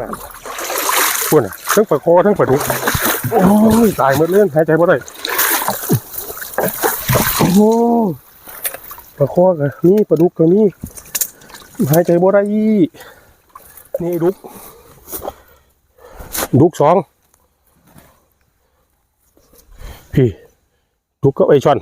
นั่นพวกน่ะทั้งปลาคอทั้งปลาดุกโอ้ยตายหมดเลยหายใจบ่ได้โอ้ปลาคอก็มีปลาดุกก็มีหายใจบ่ได้นี่ดุก ดุกสองพี่ดุกก็ไอชอน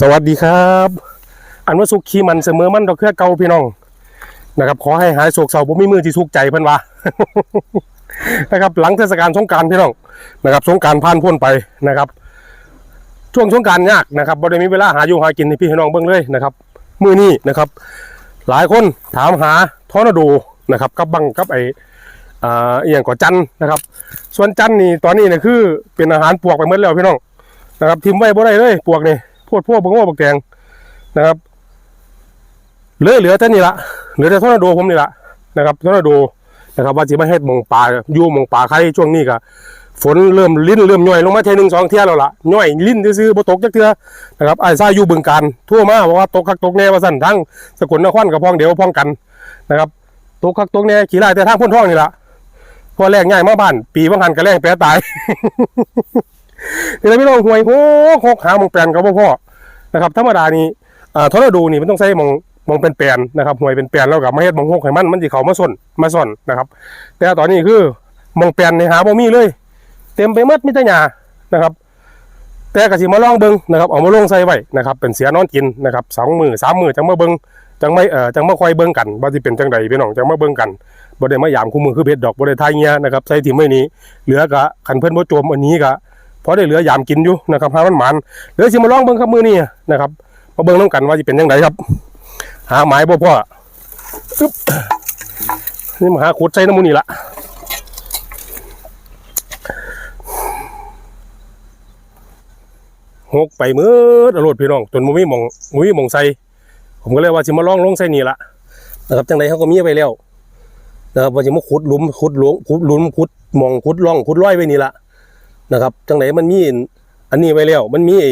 สวัสดีครับ อันว่าสุขขีมันเสมอมันดอกเครือเก่าพี่น้องนะครับ ขอให้หายโศกเศร้าบ่มีมือที่สุกใจเพิ่นว่านะครับหลังเทศกาลสงการพี่น้องนะครับสงการผ่านพ้นไปนะครับ ช่วงสงการยากนะครับบ่ได้มีเวลาหาอยู่หากินให้พี่น้องเบิ่งเลยนะครับ มื้อนี้นะครับ หลายคนถามหาทอร์นาโดนะครับกับบังกับไออ่าเอียงก่อจันนะครับ ส่วนจันนี่ตอนนี้เนี่ยคือเป็นอาหารปวกไปหมดแล้วพี่น้องนะครับทิมไว้บ่ได้เลยปวกนี่ พวดพวกบงโง่บกแดงนะครับเหลือเหลือแต่นี่ละเหลือแต่ทอร์นาโดผมนี่ละนะครับทอร์นาโดนะครับว่าสิมาเฮ็ดหมองป่าอยู่หมองป่าใครช่วงนี้ก็ฝนเริ่มลิ้นเริ่มย่อยลงมาเทยหนึงสองเที่ยแล้วล่ะย่อยลิ้นซื่อบ่ตกจักเทื่อนะครับไอ้ซ่าอยู่บึงการทั่วมาบอกว่าตกคักตกแน่ว่าซั่นทั้งสกลนครกับพ้องเดียวพ้องกันนะครับตกคักตกแน่ขี่ไล่แต่ทางพ้นท้องนี่ล่ะพอแรงง่ายมาบ้าน ปีบางหันก็แรงแปรตาย นี่แหละพี่น้องหวยโหหกหามองแปลนกับพ่อนะครับธรรมดานี่อ่าทอร์นาโดนี่มันต้องใช้มองมองเป็นแปลนนะครับหวยเป็นแปลนแล้วกับมาเฮ็ดมองหกให้มันมันสิเข้ามาซ่อนมาซ่อนนะครับ แต่ตอนนี้คือมองแปลนในหาบ่มีเลย เต็มไปหมดมีแต่หญ้านะครับแต่ก็สิมาลองเบิ่งนะครับเอามาลงใส่ไว้นะครับเป็นเสียนอนกินนะครับสองมือสามมือจังมาเบิ่งจังไม่เอ่อจังมาคอยเบิ่งกันว่าสิเป็นจังใดพี่น้องจังมาเบิ่งกันบ่ได้มายามคู่มือคือเพชรดอกบ่ได้ทายเงี้ยนะครับใส่ถิ่มไว้นี้เหลือก็คันเพิ่อนบ่โจมอันนี้ก็ พอได้เหลือยามกินอยู่นะครับหามันหมันเหลือสิมาลองเบิ่งครับมือนี้นะครับมาเบิ่งน้ำกันว่าสิเป็นยังไงครับ หาไม้บ่พ่ออึ๊บนี่มาหาขุดใส่น้ำมูนี่ละหกไปมืดอรดพี่น้องจนมุมีหมองมุมีหมองใส่ผมก็เลยว่าสิมาลองลงใส่นี่ละนะครับจังไดเขาก็มีไปแล้วนะครับว่าสิมาขุดหลุมขุดหลวงขุดหลุมขุดมองขุดร่องขุดร้อยไว้นี่ละ นะครับจังไหนมันมีอันนี้ไว้แล้ว มันมีอ้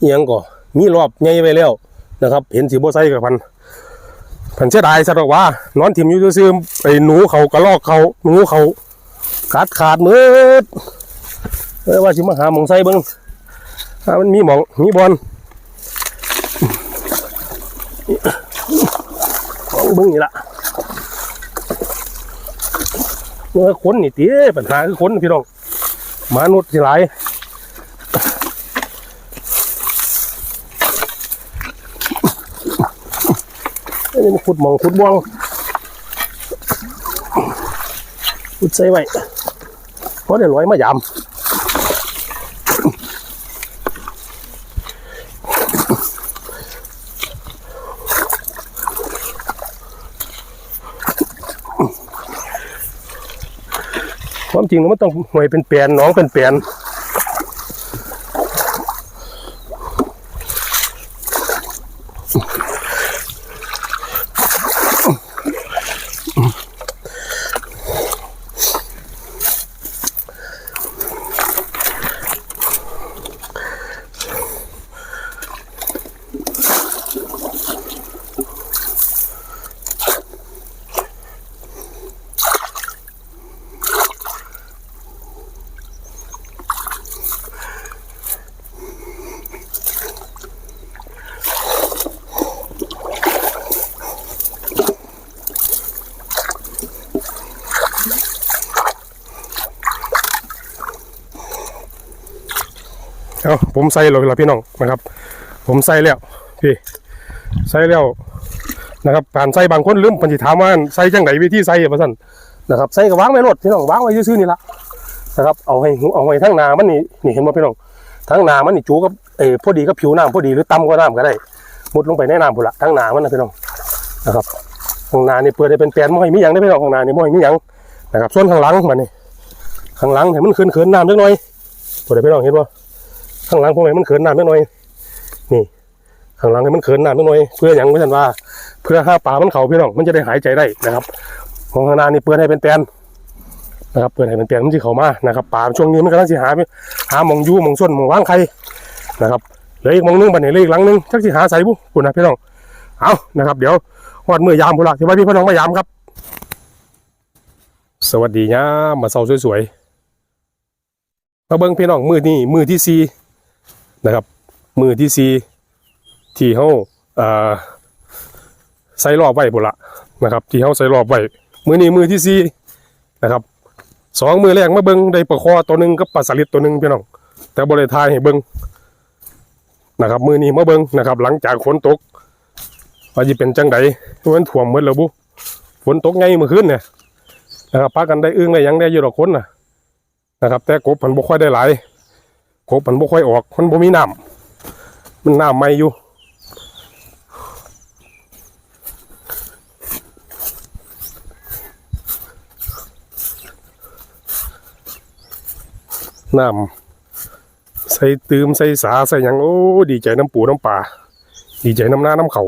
อิหยังก่อมีรอบใหญ่ไว้แล้วนะครับ เห็นสีโบไซกับพันพันเสียดายสัตว์ว่านอนถิ่มอยู่ซื่อไอ้หนูเขากระลอกเขาหนูเขาขาดขาดมืดเอ้ว่าสิมาหาหมองไซเบิ้งถ้ามันมีหมองมีบอลมองเบิ้งนี่ละเมื่อคนนี่ตีปัญหาคือคนพี่น้อง มนุษย์สิหลายอันนี้มันขุดมองขุดบ่วงขุดใส่ไว้เพราะเดี๋ยวลอยมายาม ความจริงเราไมันต้องห่วยเป็นแปลนน้องเป็นแปลน เอาผมใส่เลยละพี่น้องนะครับ ผมใส่แล้วพี่ใส่แล้วนะครับการใส่บางคนลืมปัญจิถามว่าใส่จังไหนวิธีใส่อะพ่ะท่นนะครับใส่ก็วางไว้รถพี่น้องวางไว้ซื่อๆนี่ละนะครับเอาให้เอาไว้ทั้งนามันนี่นี่เห็นไหมพี่น้องทั้งนามันนี่จูกับเออพอดีกับผิวน้ำพอดีหรือต่ำกว่าน้ำก็ได้มุดลงไปในน้ำพุ่นละทั้งนามันนะพี่น้องนะครับข้างนานี่เปิดได้เป็นแปลนไม่มีหยังได้พี่น้องข้างนานี่ไม่มีหยังนะครับส่วนข้างหลังมันนี่ข้างหลังเห็นมันเขินๆน้ำเล็กน้อยพอได้พี่น้องเห็นป่ ข้างหลังพวกนี้มันเขินน้ำนิดหน่อยนี่ข้างหลังให้มันเขินน้ำนิดหน่อยเพื่ออย่างไม่ทันว่า เพื่อห้าปลามันเขาพี่น้องมันจะได้หายใจได้นะครับของข้างหน้านี่เปิดให้เป็นแปลนนะครับเปิดให้เป็นแปลนมันจะเขามานะครับปลาช่วงนี้มันกำลังสิหาหาหมองยูหมองส้นหมองว่างไข่นะครับเหลืออีกหมองนึงบัดนี้เหลืออีกหลังนึงจักสิหาใส่บุคุณนะพี่น้องเอานะครับ เดี๋ยวหอดมือยามพุ่นละที่ว่าพี่พี่น้องมายามครับ สวัสดีนะมาเซาสวยๆมาเบิ้งพี่น้องมือนี่มือที่สี่ นะครับ มือที่สี่ที่เขาใส่รอบไว้บุละนะครับ ที่เขาใส่รอบไว้มือนี้มือที่สี่นะครับสองมือแรกมาเบิ้งได้ปลาคอตัวหนึ่งกับปลาสลิดตัวหนึ่งพี่น้อง แต่บริทายให้เบิ้งนะครับ มือนี้มาเบิ้งนะครับ หลังจากฝนตกว่าจะเป็นจังไดมันถ่วมหมดแล้วบุฝนตกไงเมื่อคืนเนี่ยนะครับปากันได้อึ้งได้ยังได้อยู่ดอกคนนะนะครับ แต่กบมันบ่ค่อยได้หลาย กบมันบ่ค่อยออกมันบ่มีน้ำมันน้ำไม่อยู่น้ำใส่ตืมใส่สาใส่ยังโอ้ดีใจน้ำปูน้ำปลาดีใจน้ำหน้าน้ำเขา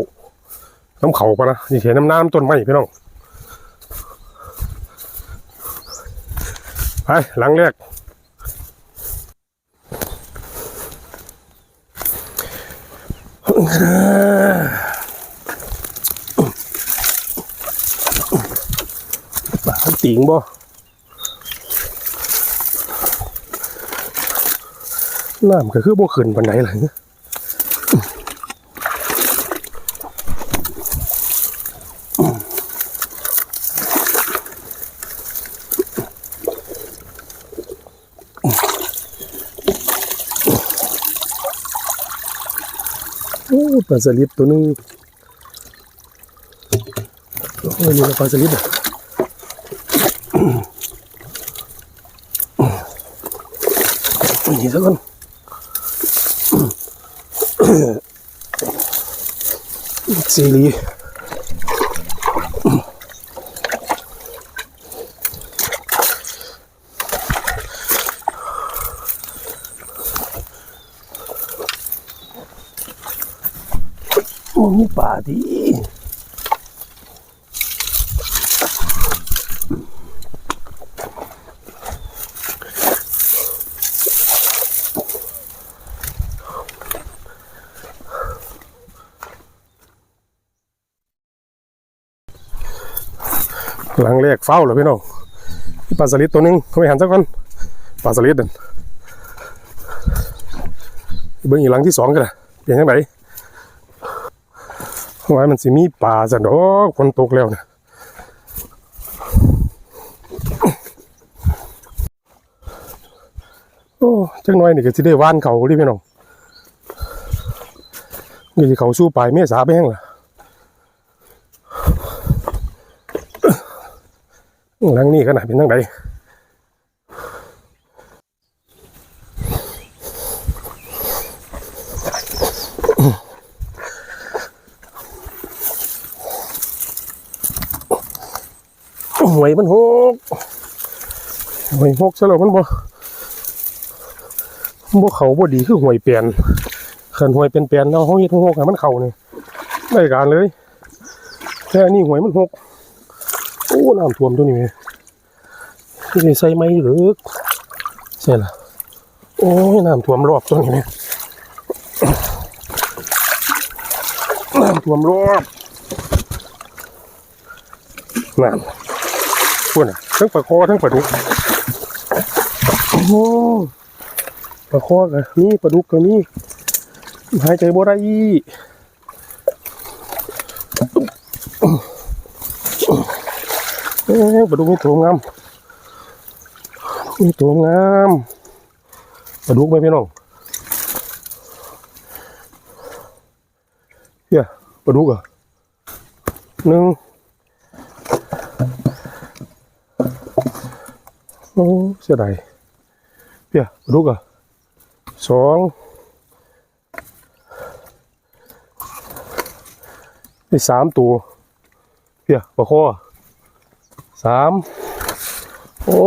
น้ำเขาปะนะดีใจน้ำน้ำต้นไม้พี่น้องไปหลังแรก ปลาติงบ่น้ำก็คือบ่ขึ้นปานใดล่ะ โอ้ปลาสลิดตัวนึงโอ้ยนี่ปลาสลิดอะนี่สักคนซีรีส์ โอ้มีป่าดีหลังแรกเฝ้าเลยพี่น้องปลาสลิดตัวหนึงเขาไปหันซะก่อนปลาสลิดนั่นเบิ่งอีหลังที่สองกันละเป็นยังไง ว่ามันสิมีปลาสันดอกฝนตกแล้วนี่ยโอ้จังน้อยนี่ก็สิได้ว่านเขาดิพี่น้องนี่สิเขาสู้ปลายเมษาไปแห้งล่ะหลังนี้ขนาดเป็นทั้งใด หวยมันหกหวยหกซะแล้วมันบ่บ่เขาบ่ดีคือหวยเปลี่ยนขันหวยเป็นเปลี่ยนเราเขาเฮ็ดหกให้มันเข้านี่ได้การเลยแค่นี้หวยมันหกโอ้น้ำท่วมตัวนี้ที่ได้ใส่ไม้หรือใช่ล่ะโอ้ยน้ำท่วมรอบตัวนี้แม่น้ำท่วมรอบน้ำ พูดอะทั้งปลาคอทั้งปลาดุกโอ้ปลาคอก็มีปลาดุกก็มีหายใจบ่ได้อีเปลาดุกมีตัวงามมีตัวงามปลาดุกไหมพี่น้องเฮียปลาดุกอะหนึ่ง อ้เสียดายเปียดุกะสองนี่สามตัวเปียปลาคอสามโอ้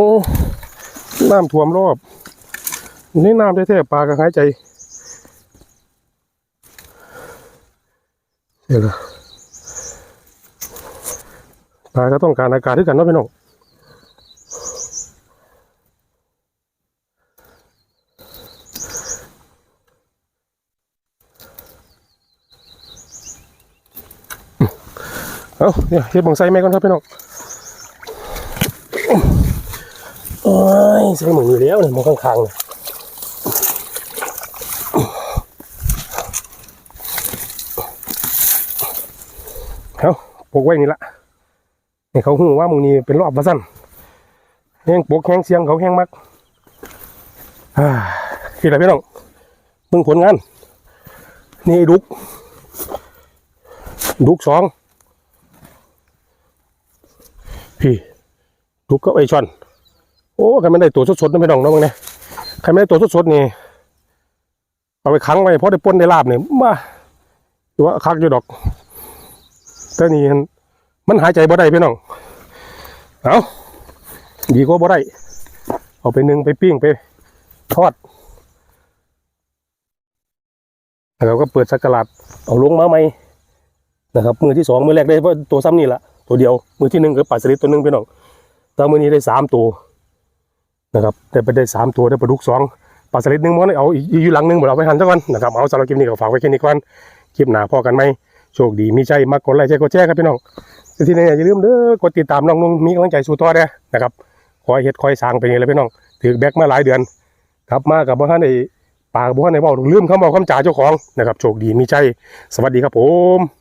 น้ำท่วมรอบนี่น้ำแท้ๆปลากระหายใจเดี๋ยวนะปลาก็ต้องการอากาศด้วยกันเนาะพี่น้อง เอาเนี่ยเฮ็ดบังไซไหมก่อนครับพี่น้องโอ้ยใส่หมืออยู่แล้วเนี่ยมองข้างๆเนี่ยเอาปลูกไว้นี่ละเนี่ยเขาหูว่ามึงนี่เป็นรอบมาสั้นแห้งปลูกแห้งเสียงเขาแห้งมักอ่าพี่ละไรพี่น้องมึงผลงาน นี่ดุก ดุกสอง พี่ดุกก็ไอชอนโอ้ใครไม่ได้ตัวสดๆนะพี่น้องเนาะมึงเนี่ยใครไม่ได้ตัวสดๆนี่เอาไปขังไว้เพราะได้ป้นได้ลาบเนี่ยมาดูว่าคักอยู่ดอกแต่นี่มันหายใจบ่ได้พี่น้องเอาดีกว่าบ่ได้เอาไปนึ่งไปปิ้งไปทอดแล้วก็เปิดสักกะลาดเอาลงมาใหมนะครับมือที่สองมือแรกได้เพราะตัวซ้ำนี่แหละ ตัวเดียว มือที่หนึ่งคือปลาสลิดตัวหนึ่งพี่น้องตอนมือนี้ได้สามตัวนะครับได้ไปได้สามตัวได้ปลาดุกสองปลาสลิดหนึ่งมันเอาอีอยู่หลังหนึ่งหมดเอาไปหันซะก่อนนะครับเอาสำหรับคลิปนี้ก็ฝากไว้แค่นี้ก่อนคลิปหน้าพอกันไหมโชคดีมีใจมากกดไลค์ใจกดแชร์ครับพี่น้องที่นี่อย่าลืมเด้อกดติดตามน้องนุ่งมีกำลังใจสู่ต่อเด้นะครับคอยเฮ็ดคอยสางไปเละพี่น้องถือแบกมาหลายเดือนครับมากับบ่ทันได้ปากบ่ทันได้เว้าลืมคำเว้าคำจ่าเจ้าของนะครับโชคดีมีใจสวัสดีครับผม